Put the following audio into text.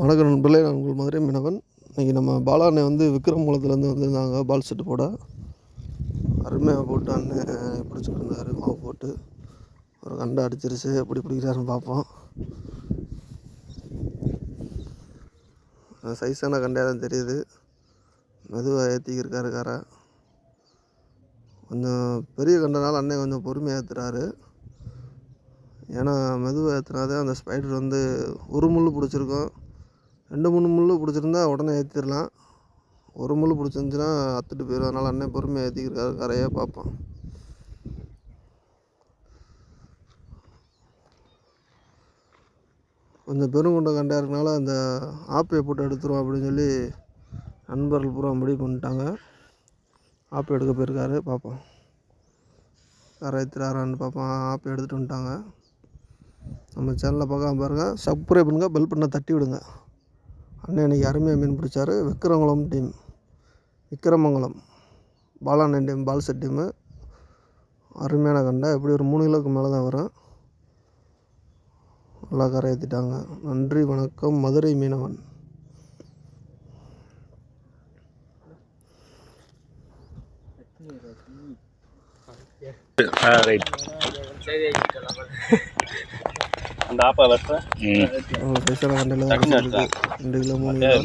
வணக்கம் நண்பர்களே நான் உங்கள் மதுரை மீனவன். இன்றைக்கி நம்ம பாலா அண்ணன் வந்து விக்ரம் விக்ரமங்குளத்துலேருந்து வந்திருந்தாங்க பால் செட்டு போட. அருமையாக போட்டு அண்ணன் பிடிச்சிருந்தார் மாவு போட்டு. ஒரு கண்டை அடிச்சிருச்சு எப்படி பிடிக்கிறாருன்னு பார்ப்போம். சைஸான கண்டையாக தான் தெரியுது. மெதுவாக ஏற்றிக்கிருக்காரு காரை. கொஞ்சம் பெரிய கண்டனால அண்ணன் கொஞ்சம் பொறுமையாக ஏற்றுறாரு ஏன்னா மெதுவாக ஏற்றுனாதே அந்த ஸ்பைடர் வந்து ஒரு முள் பிடிச்சிருக்கும். ரெண்டு மூணு முள் பிடிச்சிருந்தா உடனே ஏற்றிடலாம் ஒரு முள் பிடிச்சிருந்துச்சின்னா அத்துட்டு போயிடும் அதனால் அண்ணன் பொறுமையாக ஏற்றிக்கிருக்காரு கரையை பார்ப்போம். கொஞ்சம் பெருங்குண்ட கண்டா இருக்கனால அந்த ஆப்பையை போட்டு எடுத்துரும் அப்படின்னு சொல்லி நண்பர்கள் பூரா முடிவு பண்ணிட்டாங்க. ஆப்பை எடுக்க போயிருக்காரு. பார்ப்போம். கரை ஏற்றுறாரான்னு பார்ப்போம். ஆப்பை எடுத்துகிட்டு வந்துட்டாங்க. நம்ம சேனலை பார்க்காம பாருங்கள் சப்ஸ்கிரைப் பண்ணுங்கள் பெல் பண்ண தட்டி விடுங்க. அண்ணன் இன்னைக்கு அருமையாக மீன் பிடிச்சாரு விக்ரமங்குளம் டீம். விக்ரமங்கலம். பாலாண்ணன் டீம் பால்செட் டீமு. அருமையான கண்டை. எப்படி ஒரு மூணு கிலோவுக்கு மேலே தான் வரும். நல்லா கரை ஏற்றிட்டாங்க நன்றி வணக்கம். மதுரை மீனவன். ரைட். அந்த ஆப்பா வெட்டுறேன் ரெண்டு கிலோ மூணு கிலோ.